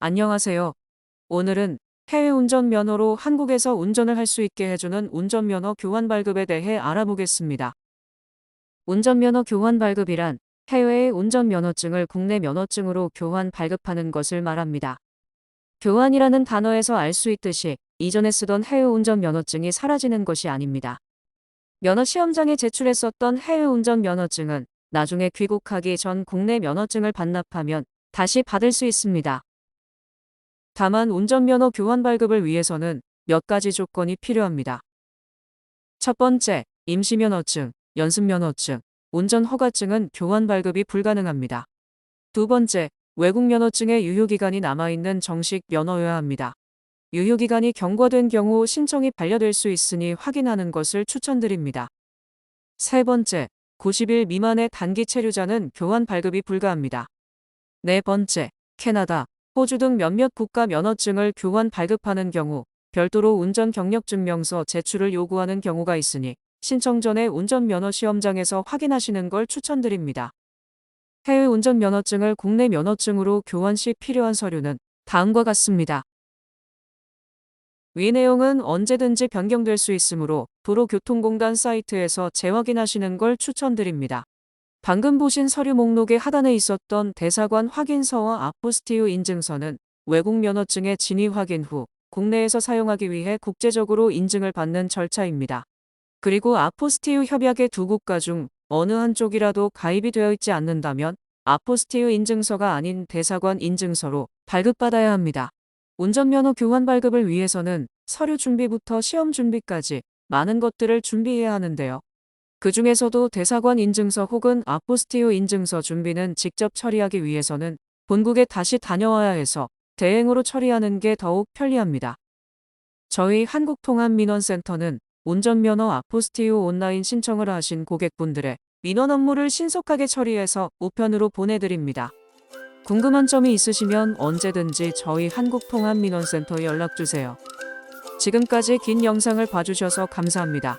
안녕하세요. 오늘은 해외 운전면허로 한국에서 운전을 할 수 있게 해주는 운전면허 교환 발급에 대해 알아보겠습니다. 운전면허 교환 발급이란 해외의 운전면허증을 국내 면허증으로 교환 발급하는 것을 말합니다. 교환이라는 단어에서 알 수 있듯이 이전에 쓰던 해외 운전면허증이 사라지는 것이 아닙니다. 면허 시험장에 제출했었던 해외 운전면허증은 나중에 귀국하기 전 국내 면허증을 반납하면 다시 받을 수 있습니다. 다만 운전면허 교환 발급을 위해서는 몇 가지 조건이 필요합니다. 첫 번째, 임시면허증, 연습면허증, 운전허가증은 교환 발급이 불가능합니다. 두 번째, 외국 면허증의 유효기간이 남아있는 정식 면허여야 합니다. 유효기간이 경과된 경우 신청이 반려될 수 있으니 확인하는 것을 추천드립니다. 세 번째, 90일 미만의 단기 체류자는 교환 발급이 불가합니다. 네 번째, 캐나다, 호주 등 몇몇 국가 면허증을 교환 발급하는 경우 별도로 운전 경력 증명서 제출을 요구하는 경우가 있으니 신청 전에 운전면허 시험장에서 확인하시는 걸 추천드립니다. 해외 운전면허증을 국내 면허증으로 교환 시 필요한 서류는 다음과 같습니다. 위 내용은 언제든지 변경될 수 있으므로 도로교통공단 사이트에서 재확인하시는 걸 추천드립니다. 방금 보신 서류 목록의 하단에 있었던 대사관 확인서와 아포스티유 인증서는 외국 면허증의 진위 확인 후 국내에서 사용하기 위해 국제적으로 인증을 받는 절차입니다. 그리고 아포스티유 협약의 두 국가 중 어느 한쪽이라도 가입이 되어 있지 않는다면 아포스티유 인증서가 아닌 대사관 인증서로 발급받아야 합니다. 운전면허 교환 발급을 위해서는 서류 준비부터 시험 준비까지 많은 것들을 준비해야 하는데요. 그 중에서도 대사관 인증서 혹은 아포스티오 인증서 준비는 직접 처리하기 위해서는 본국에 다시 다녀와야 해서 대행으로 처리하는 게 더욱 편리합니다. 저희 한국통합민원센터는 운전면허 아포스티오 온라인 신청을 하신 고객분들의 민원 업무를 신속하게 처리해서 우편으로 보내드립니다. 궁금한 점이 있으시면 언제든지 저희 한국통합민원센터에 연락주세요. 지금까지 긴 영상을 봐주셔서 감사합니다.